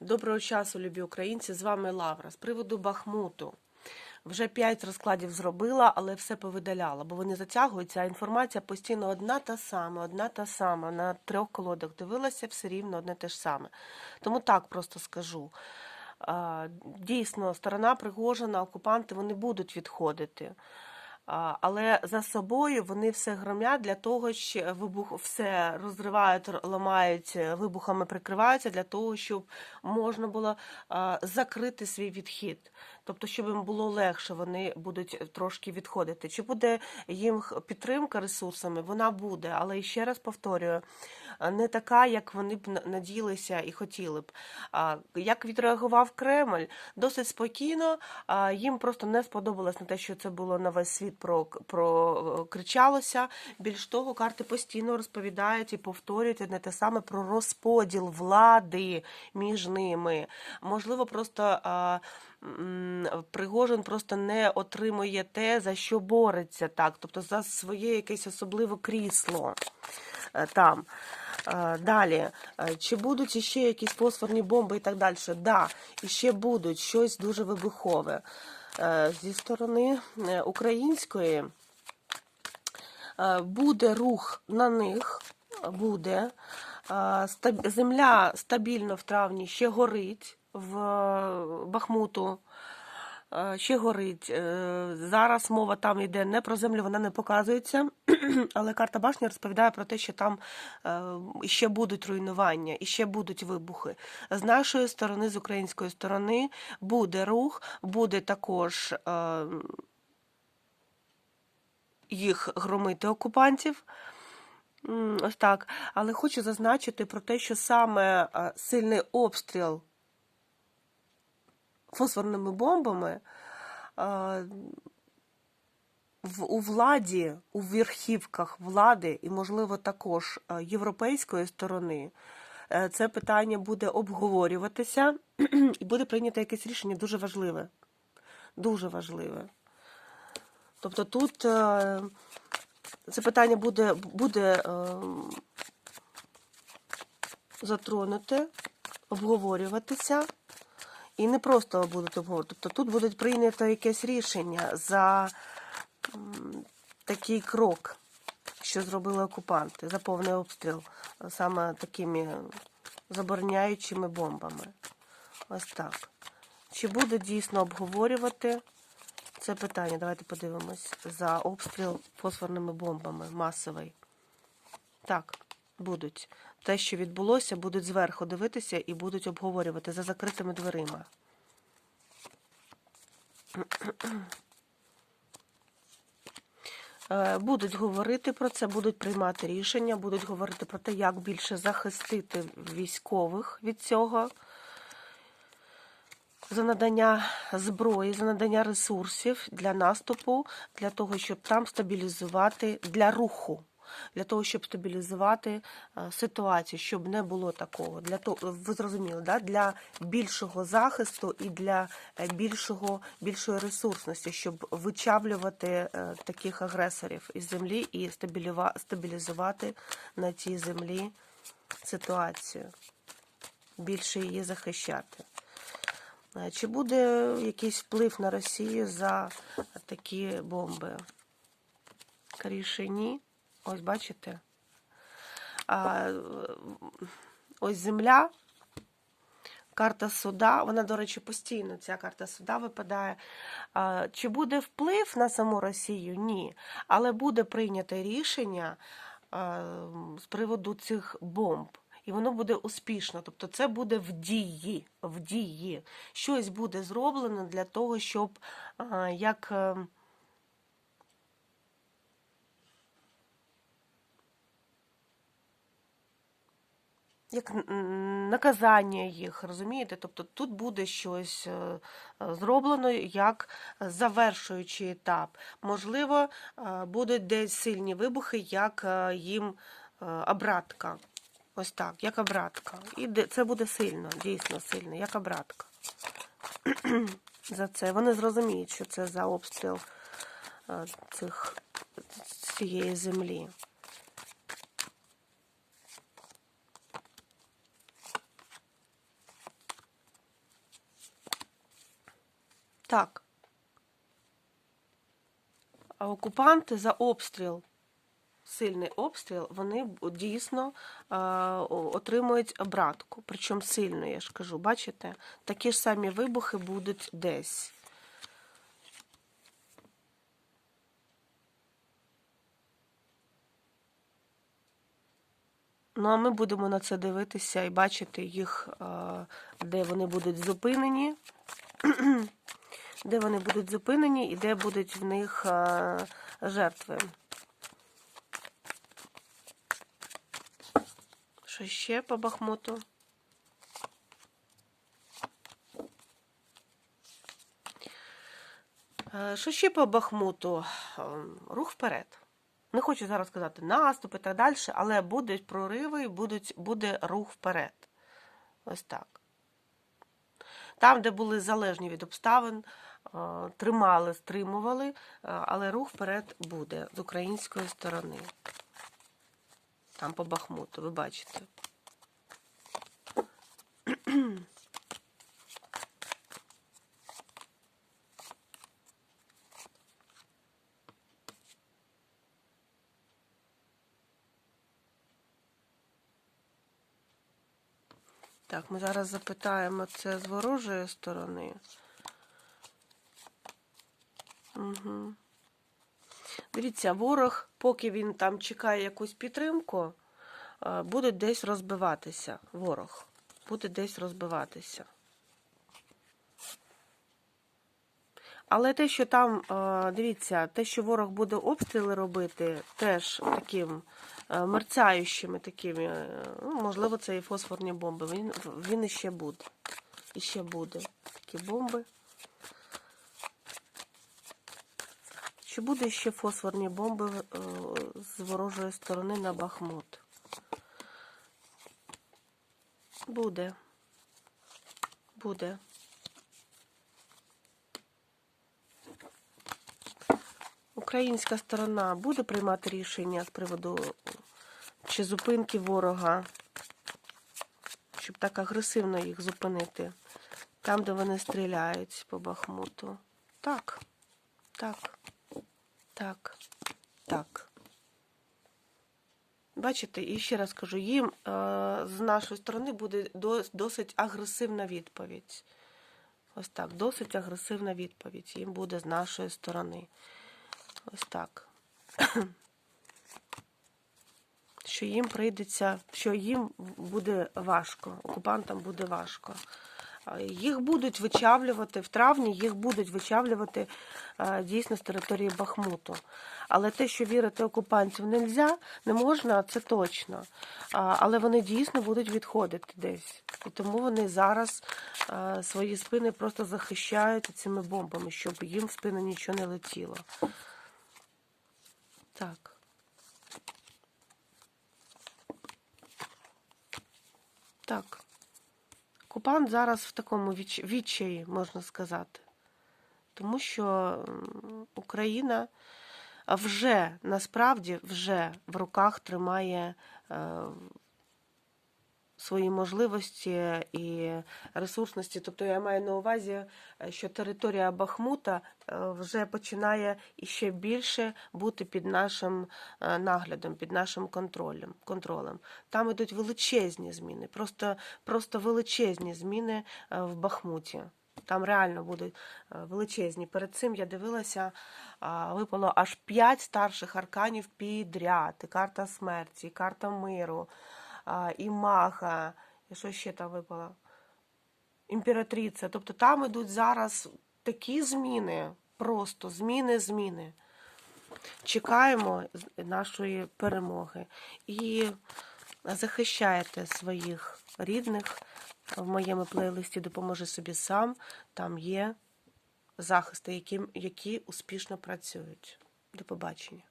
Доброго часу, любі українці! З вами Лавра. З приводу Бахмуту. Вже п'ять розкладів зробила, але все повидаляла, бо вони затягуються, а інформація постійно одна та сама, одна та сама. На трьох колодах дивилася все рівно одне те ж саме. Тому так просто скажу. Дійсно, сторона Пригожина, окупанти вони будуть відходити. Але за собою вони все громлять для того, що вибух все розривають, ламають, е, вибухами прикриваються для того, щоб можна було закрити свій відхід. Тобто, щоб їм було легше, вони будуть трошки відходити. Чи буде їм підтримка ресурсами? Вона буде, але ще раз повторюю, не така, як вони б на- надіялися і хотіли б. Як відреагував Кремль? Досить спокійно. Їм просто не сподобалось на те, що це було на весь світ про, про е. Більш того, карти постійно розповідають і повторюють одне те саме про розподіл влади між ними. Можливо, просто. М, Пригожин просто не отримує те, за що бореться так, тобто за своє якесь особливе крісло е, там. Е, Далі, Е, чи будуть іще якісь фосфорні бомби і так далі? Да, іще будуть щось дуже вибухове. Е, Зі сторони е, української е, буде рух на них, буде. Е, Земля стабільно в травні ще горить в е, Бахмуту. Ще горить. Е, Зараз мова там йде не про землю, вона не показується. Але карта башні розповідає про те, що там е, ще будуть руйнування, і ще будуть вибухи. З нашої сторони, з української сторони, буде рух, буде також їх громити окупантів. Ось так. Але хочу зазначити про те, що саме сильний обстріл фосфорними бомбами у владі, у верхівках влади, і, можливо, також е, європейської сторони, е, це питання буде обговорюватися і буде прийнято якесь рішення дуже важливе. Дуже важливе. Тобто тут е, це питання буде, буде затронуте, обговорюватися. І не просто будуть обговорювати. Тобто тут буде прийнято якесь рішення за такий крок, що зробили окупанти, за повний обстріл саме такими забороняючими бомбами. Ось так. Чи буде дійсно обговорювати це питання? Давайте подивимось за обстріл фосфорними бомбами масовий. Так, будуть. Те, що відбулося, будуть зверху дивитися і будуть обговорювати за закритими дверима. Е, Будуть говорити про це, будуть приймати рішення, будуть говорити про те, як більше захистити військових від цього, за надання зброї, за надання ресурсів для наступу, для того, щоб там стабілізувати для руху. Для того, щоб стабілізувати е, ситуацію, щоб не було такого. Для того, ви зрозуміли, да? для більшого захисту і для е, більшого, більшої ресурсності, щоб вичавлювати е, таких агресорів із землі і стабілізувати на цій землі ситуацію, більше її захищати. Чи буде якийсь вплив на Росію за такі бомби? Скоріше ні. Ось бачите. А, е, ось земля, карта суда. Вона, до речі, постійно ця карта суда випадає. А, Чи буде вплив на саму Росію? Ні. Але буде прийнято рішення а, з приводу цих бомб. І воно буде успішно, тобто це буде в дії, в дії. Щось буде зроблено для того, щоб як як наказання їх, розумієте? Тобто тут буде щось е, е, зроблено як завершуючий етап. Можливо, е, будуть десь сильні вибухи, як їм обратка. Ось так, як обратка. І це буде сильно, дійсно сильно, як обратка. За це. Вони зрозуміють, що це за обстріл цих, цієї землі. Так. Окупанти за обстріл, сильний обстріл, вони дійсно отримують обратку. Причому сильно, я ж кажу, бачите? Такі ж самі вибухи будуть десь. Ну, а ми будемо на це дивитися і бачити їх, де вони будуть зупинені, де вони будуть зупинені і де будуть в них е, жертви. Що ще по Бахмуту? Е, Що ще по Бахмуту? Ем, Рух вперед. Не хочу зараз сказати наступ і так далі, але будуть прориви, будуть, буде рух вперед. Ось так. Там, де були залежні від обставин, е, тримали, стримували, е, але рух вперед буде з української сторони. Там по Бахмуту, ви бачите. Так, ми зараз запитаємо це з ворожої сторони. Угу. Дивіться, ворог, поки він там чекає якусь підтримку, е, буде десь розбиватися. Ворог буде десь розбиватися. Але те, що там, е, дивіться, те, що ворог буде обстріли робити, теж таким е, мерцаючими такими, ну, можливо, це і фосфорні бомби. Він, він іще буде. Іще буде. Такі бомби. Чи буде ще фосфорні бомби е, з ворожої сторони на Бахмут? Буде. Буде. Українська сторона буде приймати рішення з приводу чи зупинки ворога, щоб так агресивно їх зупинити, там, де вони стріляють по Бахмуту. Так, так, так, так. Бачите, і ще раз кажу, їм е, з нашої сторони буде досить агресивна відповідь. Ось так, досить агресивна відповідь їм буде з нашої сторони. Ось так. Що їм прийдеться, що їм буде важко, окупантам буде важко. Їх будуть вичавлювати в травні, їх будуть вичавлювати е, дійсно з території Бахмуту. Але те, що вірити окупантів не можна, не можна, це точно. Але вони дійсно будуть відходити десь. І тому вони зараз е, свої спини просто захищають цими бомбами, щоб їм в спину нічого не летіло. Так. Так. Окупант зараз в такому відч- відчаї, можна сказати. Тому що Україна вже насправді вже в руках тримає е, свої можливості і ресурсності. Тобто я маю на увазі, е, що територія Бахмута е, вже починає іще більше бути під нашим е, наглядом, під нашим контролем. контролем. Там ідуть величезні зміни, просто, просто величезні зміни в Бахмуті. Там реально будуть величезні. Перед цим я дивилася, випало аж п'ять старших арканів підряд. І карта смерті, і карта миру, і мага. І що ще там випало? Імператриця. Тобто там ідуть зараз такі зміни, просто зміни, зміни. Чекаємо нашої перемоги і захищаєте своїх рідних. В моєму плейлисті Допоможи собі сам. Там є захисти, які, які успішно працюють. До побачення.